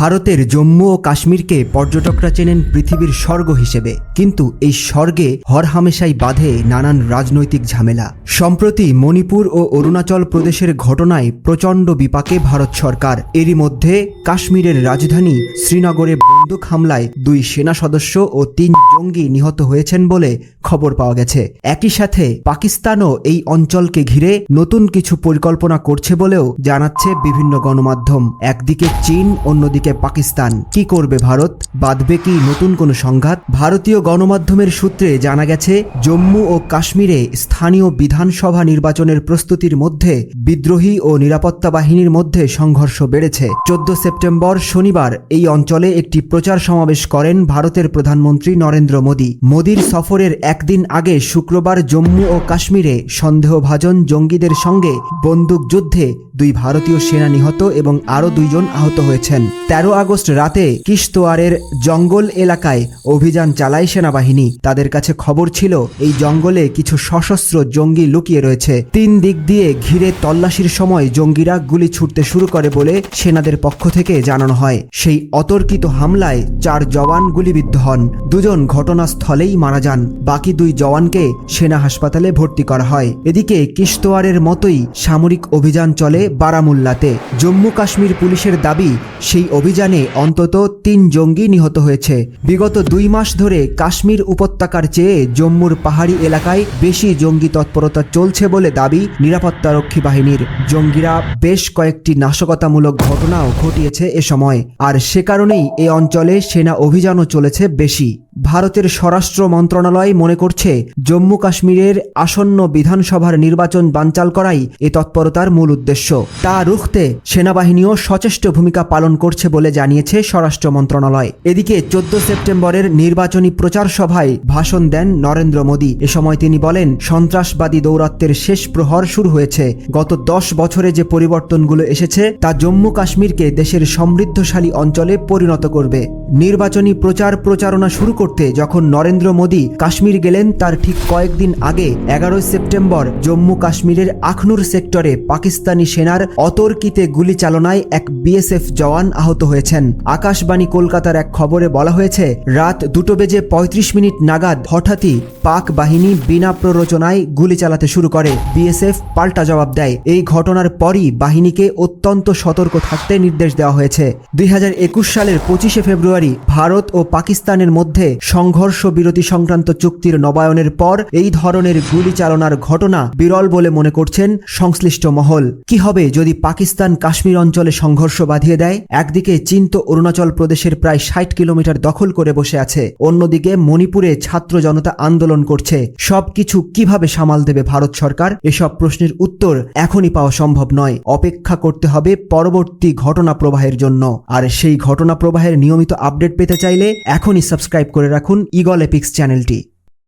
ভারতের জম্মু ও কাশ্মীরকে পর্যটকরা চেনেন পৃথিবীর স্বর্গ হিসেবে। কিন্তু এই স্বর্গে হরহামেশাই বাধে নানান রাজনৈতিক ঝামেলা। সম্প্রতি মণিপুর ও অরুণাচল প্রদেশের ঘটনায় প্রচণ্ড বিপাকে ভারত সরকার। এরই মধ্যে কাশ্মীরের রাজধানী শ্রীনগরে বন্দুক হামলায় দুই সেনা সদস্য ও তিন জঙ্গি নিহত হয়েছেন বলে খবর পাওয়া গেছে। একই সাথে পাকিস্তানও এই অঞ্চলকে ঘিরে নতুন কিছু পরিকল্পনা করছে বলেও জানাচ্ছে বিভিন্ন গণমাধ্যম। একদিকে চীন, অন্যদিকে পাকিস্তান। কি করবে ভারত? বাঁধবে কি নতুন কোনো সংঘাত? ভারতীয় গণমাধ্যমের সূত্রে জানা গেছে, জম্মু ও কাশ্মীরে স্থানীয় বিধানসভা নির্বাচনের প্রস্তুতির মধ্যে বিদ্রোহী ও নিরাপত্তা বাহিনীর মধ্যে সংঘর্ষ বেড়েছে। চোদ্দ সেপ্টেম্বর শনিবার এই অঞ্চলে একটি প্রচার সমাবেশ করেন ভারতের প্রধানমন্ত্রী নরেন্দ্র মোদী। মোদীর সফরের একদিন আগে শুক্রবার জম্মু ও কাশ্মীরে সন্দেহভাজন জঙ্গিদের সঙ্গে বন্দুকযুদ্ধে দুই ভারতীয় সেনা নিহত এবং আরও দুইজন আহত হয়েছেন। তেরো আগস্ট রাতে কিশতোয়ারের জঙ্গল এলাকায় অভিযান চালায় সেনাবাহিনী। তাদের কাছে খবর ছিল, এই জঙ্গলে কিছু সশস্ত্র জঙ্গি লুকিয়ে রয়েছে। তিন দিক দিয়ে ঘিরে তল্লাশির সময় জঙ্গিরা গুলি ছুটতে শুরু করে বলে সেনাদের পক্ষ থেকে জানানো হয়। সেই অতর্কিত হামলায় চার জওয়ান গুলিবিদ্ধ হন। দুজন ঘটনাস্থলেই মারা যান। বাকি দুই জওয়ানকে সেনা হাসপাতালে ভর্তি করা হয়। এদিকে কিশতোয়ারের মতোই সামরিক অভিযান চলে বারামুল্লাতে। জম্মু কাশ্মীর পুলিশের দাবি, সেই অভিযানে অন্তত তিন জঙ্গি নিহত হয়েছে। বিগত দুই মাস ধরে কাশ্মীর উপত্যকার চেয়ে জম্মুর পাহাড়ি এলাকায় বেশি জঙ্গি তৎপরতা চলছে বলে দাবি নিরাপত্তারক্ষী বাহিনীর। জঙ্গিরা বেশ কয়েকটি নাশকতামূলক ঘটনাও ঘটিয়েছে এ সময়। আর সে কারণেই এ অঞ্চলে সেনা অভিযানও চলেছে বেশি। ভারতের স্বরাষ্ট্র মন্ত্রণালয় মনে করছে, জম্মু কাশ্মীরের আসন্ন বিধানসভার নির্বাচন বানচাল করাই এ তৎপরতার মূল উদ্দেশ্য। তা রুখতে সেনাবাহিনীও সচেষ্ট ভূমিকা পালন করছে বলে জানিয়েছে স্বরাষ্ট্র মন্ত্রণালয়। এদিকে চোদ্দ সেপ্টেম্বরের নির্বাচনী প্রচার সভায় ভাষণ দেন নরেন্দ্র মোদী। এ সময় তিনি বলেন, সন্ত্রাসবাদী দৌরাত্মের শেষ প্রহর শুরু হয়েছে। গত দশ বছরে যে পরিবর্তনগুলো এসেছে, তা জম্মু কাশ্মীরকে দেশের সমৃদ্ধশালী অঞ্চলে পরিণত করবে। নির্বাচনী প্রচার প্রচারণা শুরু করতে যখন নরেন্দ্র মোদী কাশ্মীর গেলেন, তার ঠিক কয়েকদিন আগে, এগারোই সেপ্টেম্বর, জম্মু কাশ্মীরের আখনুর সেক্টরে পাকিস্তানি সেনার অতর্কিতে গুলি চালনায় এক বিএসএফ জওয়ান আহত হয়েছেন। আকাশবাণী কলকাতার এক খবরে বলা হয়েছে, রাত দুটো বেজে পঁয়ত্রিশ মিনিট নাগাদ হঠাৎই পাক বাহিনী বিনা প্ররোচনায় গুলি চালাতে শুরু করে। বিএসএফ পাল্টা জবাব দেয়। এই ঘটনার পরই বাহিনীকে অত্যন্ত সতর্ক থাকতে নির্দেশ দেওয়া হয়েছে। দুই হাজার একুশ সালের পঁচিশে ফেব্রুয়ারি ভারত ও পাকিস্তানের মধ্যে সংঘর্ষ বিরতি সংক্রান্ত চুক্তির নবায়নের পর এই ধরনের গুলি চালনার ঘটনা বিরল বলে মনে করছেন সংশ্লিষ্ট মহল। কি হবে যদি পাকিস্তান কাশ্মীর অঞ্চলে সংঘর্ষ বাঁধিয়ে দেয়? একদিকে চীন তো অরুণাচল প্রদেশের প্রায় ষাট কিলোমিটার দখল করে বসে আছে। অন্যদিকে মণিপুরে ছাত্র জনতা আন্দোলন করছে। সবকিছু কীভাবে সামাল দেবে ভারত সরকার? এসব প্রশ্নের উত্তর এখনই পাওয়া সম্ভব নয়। অপেক্ষা করতে হবে পরবর্তী ঘটনা প্রবাহের জন্য। আর সেই ঘটনা প্রবাহের নিয়মিত আপডেট পেতে চাইলে এখনই সাবস্ক্রাইব করে রাখুন ইগল এপিক্স চ্যানেলটি।